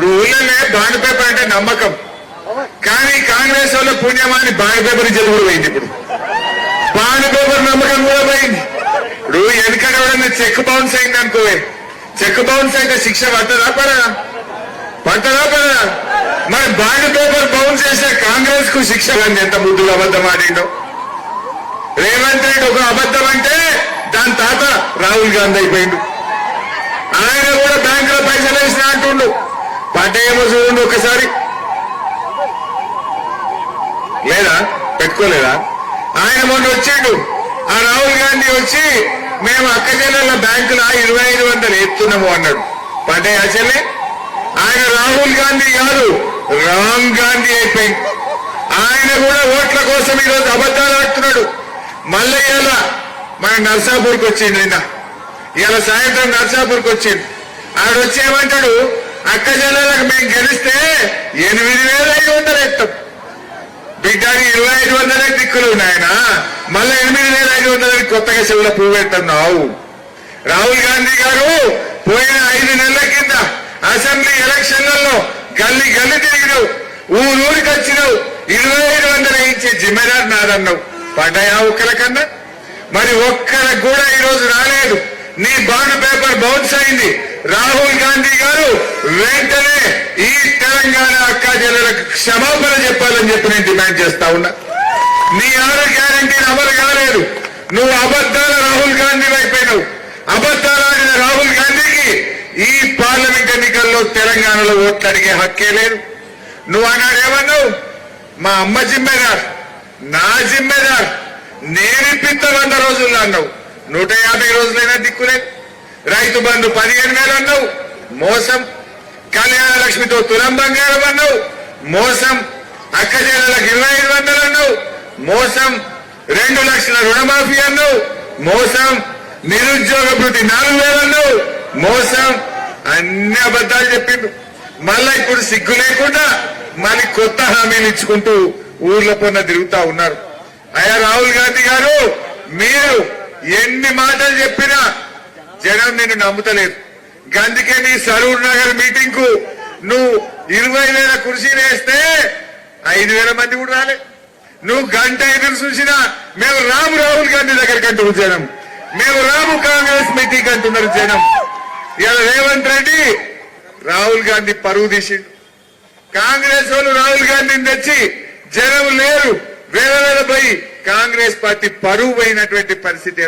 ఇప్పుడు ఊళ్ళోనే bond paper అంటే నమ్మకం. కానీ కాంగ్రెస్ వాళ్ళ పుణ్యమాని బాండ్ పేపర్ ఇచ్చేది కూడా పోయింది ఇప్పుడు. బాండ్ పేపర్ నమ్మకం కూడా పోయింది. ఇప్పుడు వెనకడ ఎవడన్నా చెక్ బౌన్స్ అయింది అనుకో చెక్ బౌన్స్ అయితే శిక్ష పట్టదా పడదా? పట్టదా పడదా? మరి బాండ్ పేపర్ బౌన్స్ చేసే కాంగ్రెస్కు శిక్ష కానీ ఎంత ముద్దులు అబద్ధం ఆడిండో రేవంత్ రెడ్డి ఒక అబద్ధం అంటే దాని తాత రాహుల్ గాంధీ అయిపోయిండు. ఆయన కూడా బ్యాంకులో పైసలు వేసిన అంటుండు. పడ్డాయేమో చూడండి ఒకసారి లేదా? పెట్టుకోలేదా? ఆయన మొన్న వచ్చాడు. ఆ రాహుల్ గాంధీ వచ్చి మేము అక్క చెల్లెల బ్యాంకులో ఇరవై ఐదు వందలు ఎత్తున్నాము అన్నాడు. పడ్డాయి చెల్లె ఆయన రాహుల్ గాంధీ కాదు రామ్ గాంధీ అయిపోయింది ఆయన కూడా ఓట్ల కోసం ఈరోజు అబద్ధాలు ఆడుతున్నాడు. మళ్ళీ ఇలా మన నర్సాపూర్కి వచ్చిండు నిన్న. ఇవాళ సాయంత్రం నర్సాపూర్కి వచ్చిండు. ఆడొచ్చి ఏమంటాడు అక్క చెల్లెలకు మేము గెలిస్తే ఎనిమిది వేల ఐదు వందలు ఎత్తాం. బిడ్డకి ఇరవై ఐదు వందలే దిక్కులు నాయన. మళ్ళీ ఎనిమిది వేల ఐదు వందలకి కొత్తగా చెవుల పువ్వు పెడుతున్నావు. రాహుల్ గాంధీ గారు పోయిన ఐదు నెలల కింద అసెంబ్లీ ఎలక్షన్లలో గల్లి గల్లి తిరిగినావు. ఊరూరికి వచ్చినావు. ఇరవై ఐదు వందలు ఇచ్చే జిమ్మెదారు నాదన్నావు. పడ్డాయా ఒక్కల కన్నా? మరి ఒక్కరికి కూడా ఈరోజు రాలేదు. నీ బాండ్ పేపర్ బౌన్స్ అయింది. రాహుల్ గాంధీ గారు వెంటనే ఈ తెలంగాణ అక్క చెల్లెలకు క్షమాపణ చెప్పాలని చెప్పి నేను డిమాండ్ చేస్తా ఉన్నా. నీ ఆరు గ్యారంటీలు అమలు కాలేదు. నువ్వు అబద్ధాల రాహుల్ గాంధీ అయిపోయినావు అబద్ధాలాడిన రాహుల్ గాంధీకి ఈ పార్లమెంట్ ఎన్నికల్లో తెలంగాణలో ఓట్లు అడిగే హక్కే లేదు. నువ్వు అన్నాడు ఏమన్నావు? మా అమ్మ జిమ్మెదార్ నా జిమ్మెదార్ నేనిప్పిస్తా వంద రోజుల్లో అన్నావు. నూట యాభై రోజులైనా దిక్కులేదు. రైతు బంధు పదిహేను వేలు అన్నావు. మోసం కళ్యాణ లక్ష్మితో తులం బంగారం అన్నావు. మోసం అక్క ఇరవై ఐదు వందలు అన్నావు. మోసం రెండు లక్షల రుణమాఫీ అన్నావు. మోసం నిరుద్యోగ భృతి నాలుగు వేలు అన్నావు. మోసం అన్ని అబద్ధాలు చెప్పిండు. మళ్ళా ఇప్పుడు సిగ్గు లేకుండా మరి కొత్త హామీలు ఇచ్చుకుంటూ ఊర్ల పొన్న తిరుగుతా ఉన్నారు. అయ్యా రాహుల్ గాంధీ గారు మీరు ఎన్ని మాటలు చెప్పినా జనం నిన్ను నమ్ముతలేదు. గందుకే నీ సరూర్ నగర్ మీటింగ్కు నువ్వు ఇరవై వేల కుర్చీలు వేస్తే ఐదు వేల మంది కూడా రాలే. నువ్వు గంట ఎదురు చూసినా మేము రాము రాహుల్ గాంధీ దగ్గరికి అంటున్నారు జనం. మేము రాము కాంగ్రెస్ మీటింగ్ అంటున్నారు జనం. ఇలా రేవంత్ రెడ్డి రాహుల్ గాంధీ పరువు తీసిండు. కాంగ్రెస్ వాళ్ళు రాహుల్ గాంధీని తెచ్చి జనం లేరు. వేల వేల పోయి కాంగ్రెస్ పార్టీ పరువు పోయినటువంటి పరిస్థితి